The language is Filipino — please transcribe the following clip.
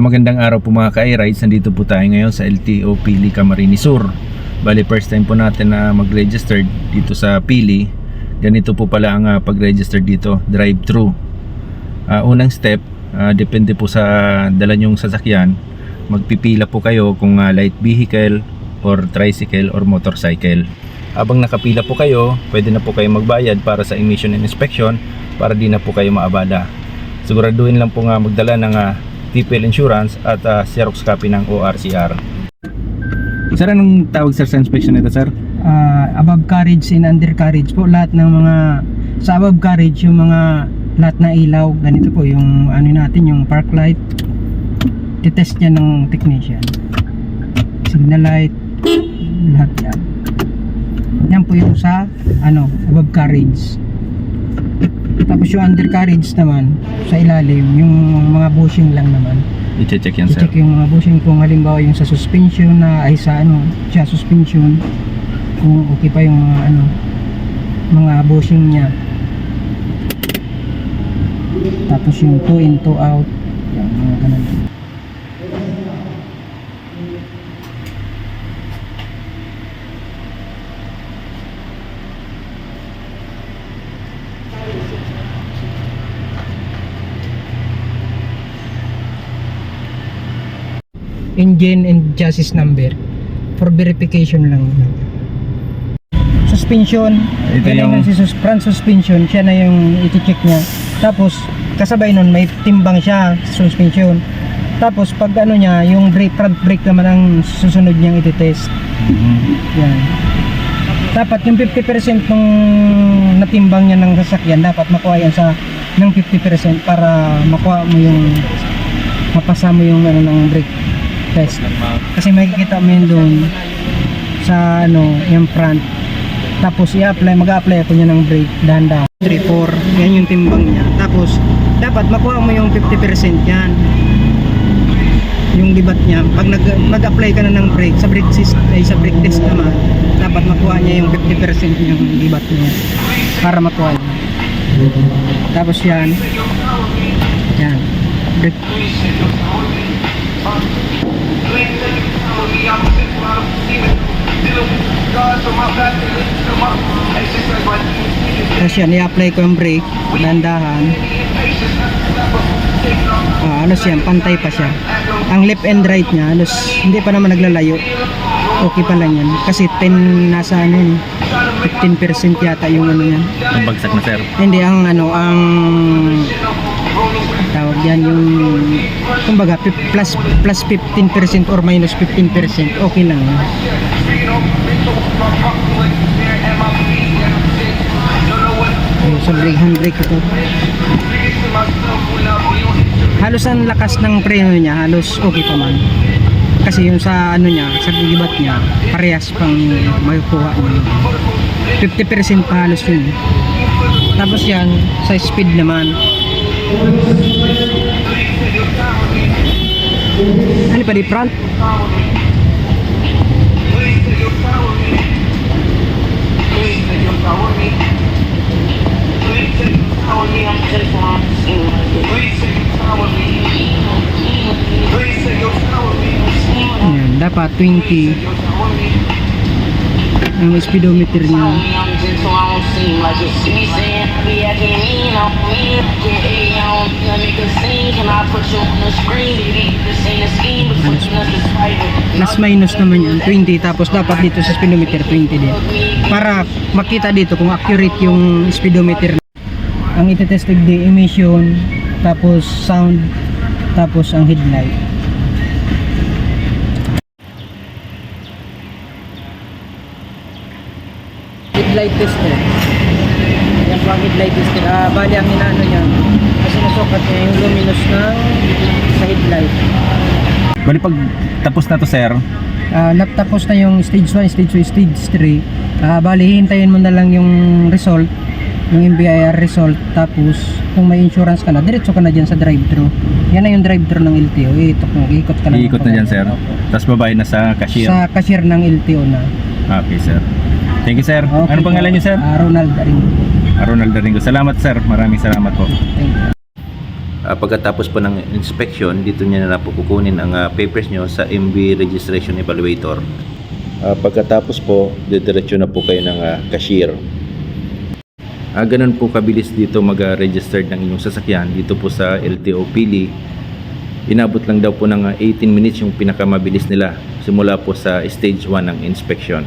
Ang magandang araw po mga ka-rides, nandito po tayo ngayon sa LTO Pili Camarines Sur. Bali first time po natin na mag-register dito sa Pili. Ganito po pala ang ah, pag-register dito, drive-thru. Ah, unang step, ah, depende po sa dala nyong sasakyan. Magpipila po kayo kung ah, light vehicle or tricycle or motorcycle. Habang nakapila po kayo, pwede na po kayo magbayad para sa emission and inspection para di na po kayo maabala. Siguraduhin lang po nga magdala ng ah, TPL insurance at ah, Xerox copy ng ORCR. Sir, anong tawag sir sa inspection nito sir? ah, above carriage and undercarriage po. Lahat ng mga sa above carriage yung mga lahat na ilaw ganito po yung ano natin yung park light. Titest niya ng technician. Signal light lahat yan. Yan po yung sa ano above carriage tapos yung undercarriage naman sa ilalim yung mga bushing lang naman. I-check yan sir. i-check yung mga bushing kung halimbawa yung sa suspension na ay sa ano siya suspension kung okay pa yung mga ano mga bushing niya. Tapos yung 2 in 2 out. Yan mga ganun engine and chassis number for verification lang. Suspension. Ito yung- yung si sus front suspension. Siya na yung iti-check niya. Tapos kasabay nun may timbang siya suspension. Tapos pag ano niya yung brake front brake naman ang susunod niyang iti-test. Mhm. yan. Dapat yung 50% nung natimbang niya ng sasakyan dapat makuha yan sa ng 50% para makuha mo yung mapasa mo yung ano ng brake test kasi makikita mo yun doon sa ano yung front. Tapos i-apply mag-apply ako niya ng brake dahan-dahan 3, 4 yan yung timbang niya. Tapos dapat makuha mo yung 50% yan. Yung libat niya. Pag nag, mag-apply ka na ng brake sa brake system ay sa brake test naman dapat makuha niya yung 50% yung libat niya para makuha niya. Tapos yan. Yan. Brake Tapos yan, i-apply ko yung brake, dandahan. Ah, alos yan, pantay pa siya. Ang left and right niya, alos hindi pa naman naglalayo. Okay pa lang yan. Kasi 10 nasa ano yun, 15% yata yung ano yan. Ang bagsak na sir. Hindi, ang ano, ang tawag yan yung kumbaga plus plus 15% or minus 15% okay lang yan. Sa brake hand brake ito halos ang lakas ng preno niya halos okay pa man. Kasi yung sa ano niya sa gigibat niya parehas pang makukuha niya. 50% pa halos yun tapos yan sa speed naman. Ano pa di front Ayan, dapat 20 ang speedometer niya. Plus minus naman yan 20 tapos dapat dito sa speedometer 20 din. Para makita dito kung accurate yung speedometer. Ang itetestig di emission tapos sound tapos ang headlight headlight tester yan po ang headlight tester ah, bali ang inaano niya kasi nasukat niya yung luminous ng sa headlight Bali pag tapos na to sir, Ah, natapos na yung stage 1, stage 2, stage 3 ah, bali hintayin mo na lang yung result yung MBIR result tapos kung may insurance ka na diretso ka na dyan sa drive-thru. Yan na yung drive-thru ng LTO iikot, mo, iikot ka na iikot na dyan sir. Tapos babayad na sa cashier. sa cashier ng LTO na. Okay sir. Thank you sir. Okay Ano pangalan niyo sir? Ah, Ronald Daring Ronald Daringo. Salamat sir. Maraming salamat po. thank you Ah, pagkatapos po ng inspection, dito niya na po kukunin ang ah, papers nyo sa MB Registration Evaluator. Ah, pagkatapos po, didiretso na po kayo ng ah, cashier. Ah, ganun po kabilis dito mag-register ng inyong sasakyan dito po sa LTO Pili. Inabot lang daw po ng ah, 18 minutes yung pinakamabilis nila simula po sa stage 1 ng inspection.